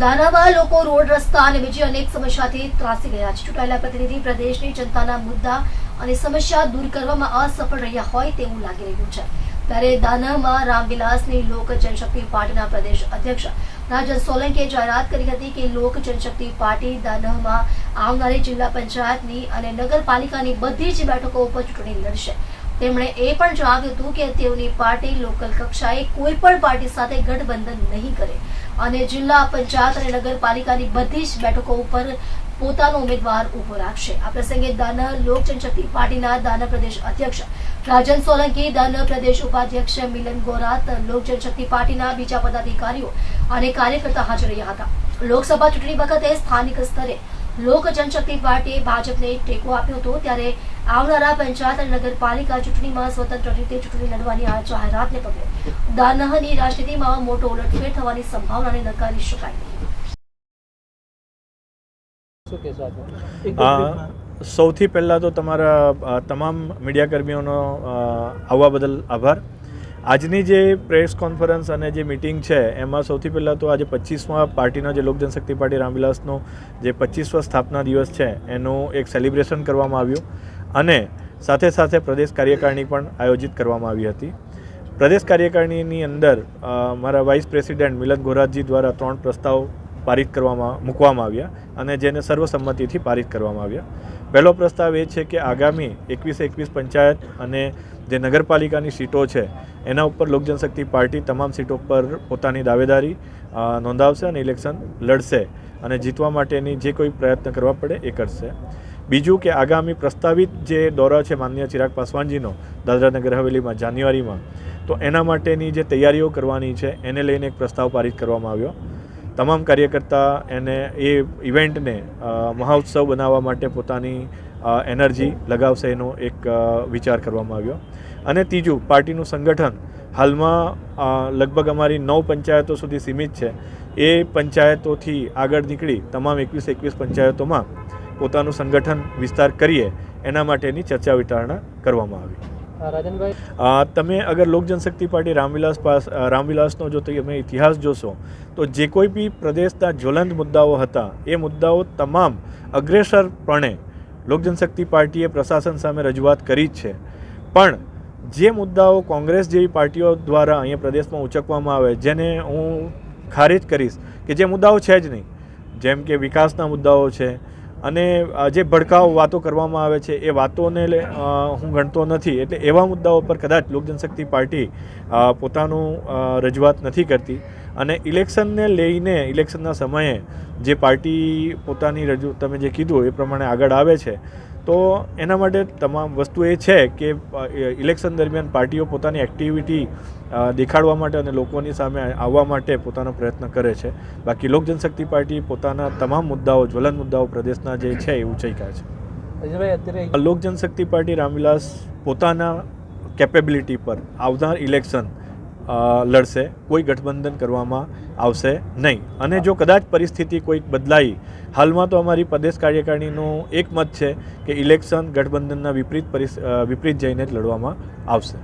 દાનામાં લોકો રોડ, રસ્તા અને બીજી અનેક સમસ્યાથી ત્રાસી ગયા છે. ચૂંટાયેલા પ્રતિનિધિ પ્રદેશની જનતાના મુદ્દા અને સમસ્યા દૂર કરવામાં અસફળ રહ્યા હોય તેવું લાગી રહ્યું છે. ત્યારે દાનહમાં રામવિલાસની લોક જનશક્તિ પાર્ટીના પ્રદેશ અધ્યક્ષ રાજન સોલંકીએ જાહેરાત કરી હતી કે લોક જનશક્તિ પાર્ટી દાનહમાં આવનારી જિલ્લા પંચાયતની અને નગરપાલિકાની બધી જ બેઠકો ઉપર ચૂંટણી લડશે. તેમણે એ પણ જણાવ્યું હતું કે તેઓની પાર્ટી લોકલ કક્ષાએ કોઈ પણ પાર્ટી સાથે ગઠબંધન નહીં કરે અને જિલ્લા પંચાયત અને નગરપાલિકાની બધી જ બેઠકો ઉપર પોતાનો ઉમેદવાર ઊભો રાખશે. આ પ્રસંગે દાનહ લોક જનશક્તિ પાર્ટીના દાનહ પ્રદેશ અધ્યક્ષ રાજન સોલંકી, દાનહ પ્રદેશ ઉપાધ્યક્ષ મિલન ગોરાત લોક જનશક્તિ પાર્ટીના બીજા પદાધિકારીઓ અને કાર્યકર્તા હાજર રહ્યા હતા. લોકસભા ચૂંટણી વખતે સ્થાનિક સ્તરે લોક જનશક્તિ પાર્ટીએ ભાજપને ટેકો આપ્યો હતો ત્યારે આવનારા પંચાયત અને નગરપાલિકા ચૂંટણીમાં સ્વતંત્ર રીતે ચૂંટણી લડવાની આ જાહેરાતને પગલે દાનહની રાજનીતિમાં મોટો ઉલટફેર થવાની સંભાવનાને નકારી શકાય. સૌથી પહેલાં તો તમારા તમામ મીડિયાકર્મીઓનો આવવા બદલ આભાર. આજની જે પ્રેસ કોન્ફરન્સ અને જે મિટિંગ છે, એમાં સૌથી પહેલાં તો આજે પચીસમાં પાર્ટીનો જે લોક જનશક્તિ પાર્ટી રામવિલાસનો જે પચીસમો સ્થાપના દિવસ છે, એનું એક સેલિબ્રેશન કરવામાં આવ્યું અને સાથે સાથે પ્રદેશ કાર્યકારિણી પણ આયોજિત કરવામાં આવી હતી. પ્રદેશ કાર્યકારિણીની અંદર મારા વાઇસ પ્રેસિડેન્ટ મિલન ગોરાજી દ્વારા ત્રણ પ્રસ્તાવ પારિત કરવામાં, મૂકવામાં આવ્યા અને જેને સર્વસંમતિથી પારિત કરવામાં આવ્યા. પહેલો પ્રસ્તાવ એ છે કે આગામી એકવીસ એકવીસ પંચાયત અને જે નગરપાલિકાની સીટો છે, એના ઉપર લોક જનશક્તિ પાર્ટી તમામ સીટો પર પોતાની દાવેદારી નોંધાવશે અને ઇલેક્શન લડશે અને જીતવા માટેની જે કોઈ પ્રયત્ન કરવા પડે એ કરશે. બીજું કે આગામી પ્રસ્તાવિત જે દોરા છે માનનીય ચિરાગ પાસવાનજીનો, દાદરા નગર હવેલીમાં જાન્યુઆરીમાં, તો એના માટેની જે તૈયારીઓ કરવાની છે, એને લઈને એક પ્રસ્તાવ પારિત કરવામાં આવ્યો. તમામ કાર્યકર્તા એને એ ઇવેન્ટને મહોત્સવ બનાવવા માટે પોતાની એનર્જી લગાવશે એનો એક વિચાર કરવામાં આવ્યો. અને ત્રીજું, પાર્ટીનું સંગઠન. હાલમાં લગભગ અમારી નવ પંચાયતો સુધી સીમિત છે. એ પંચાયતોથી આગળ નીકળી તમામ એકવીસ એકવીસ પંચાયતોમાં પોતાનું સંગઠન વિસ્તાર કરીએ, એના માટેની ચર્ચા વિચારણા કરવામાં આવી. રાજનભાઈ? તમે અગર લોક જનશક્તિ પાર્ટી રામવિલાસ પાસ રામવિલાસનો જો તમે ઇતિહાસ જોશો, તો જે કોઈ બી પ્રદેશના જ્વલંત મુદ્દાઓ હતા, એ મુદ્દાઓ તમામ અગ્રેસરપણે લોક જનશક્તિ પાર્ટીએ પ્રશાસન સામે રજૂઆત કરી જ છે. પણ જે મુદ્દાઓ કોંગ્રેસ જેવી પાર્ટીઓ દ્વારા અહીંયા પ્રદેશમાં ઉચકવામાં આવે, જેને હું ખારિજ કરીશ કે જે મુદ્દાઓ છે જ નહીં. જેમ કે વિકાસના મુદ્દાઓ છે અને જે ભડકાઉ વાતો કરવામાં આવે છે, એ વાતોને હું ગણતો નથી. એટલે એવા મુદ્દાઓ પર કદાચ લોક જનશક્તિ પાર્ટી પોતાનું રજૂઆત નથી કરતી. અને ઇલેક્શનને લઈને, ઇલેક્શનના સમયે જે પાર્ટી પોતાની રજૂ, તમે જે કીધું એ પ્રમાણે આગળ આવે છે. તો એના માટે તમામ વસ્તુ એ છે કે ઇલેક્શન દરમિયાન પાર્ટીઓ પોતાની એક્ટિવિટી દેખાડવા માટે અને લોકોની સામે આવવા માટે પોતાનો પ્રયત્ન કરે છે. બાકી લોક જનશક્તિ પાર્ટી પોતાના તમામ મુદ્દાઓ જ્વલંત મુદ્દાઓ પ્રદેશના જે છે એ ઉચૈકા છે. લોક જનશક્તિ પાર્ટી રામવિલાસ પોતાના કેપેબિલિટી પર આવનાર ઇલેક્શન લડશે, કોઈ ગઠબંધન કરવામાં આવશે નહીં. અને જો કદાચ પરિસ્થિતિ કોઈક બદલાઈ, હાલમાં તો અમારી પ્રદેશ કાર્યકારિણીનું એક મત છે કે ઇલેક્શન ગઠબંધનના વિપરીત વિપરીત જઈને જ લડવામાં આવશે.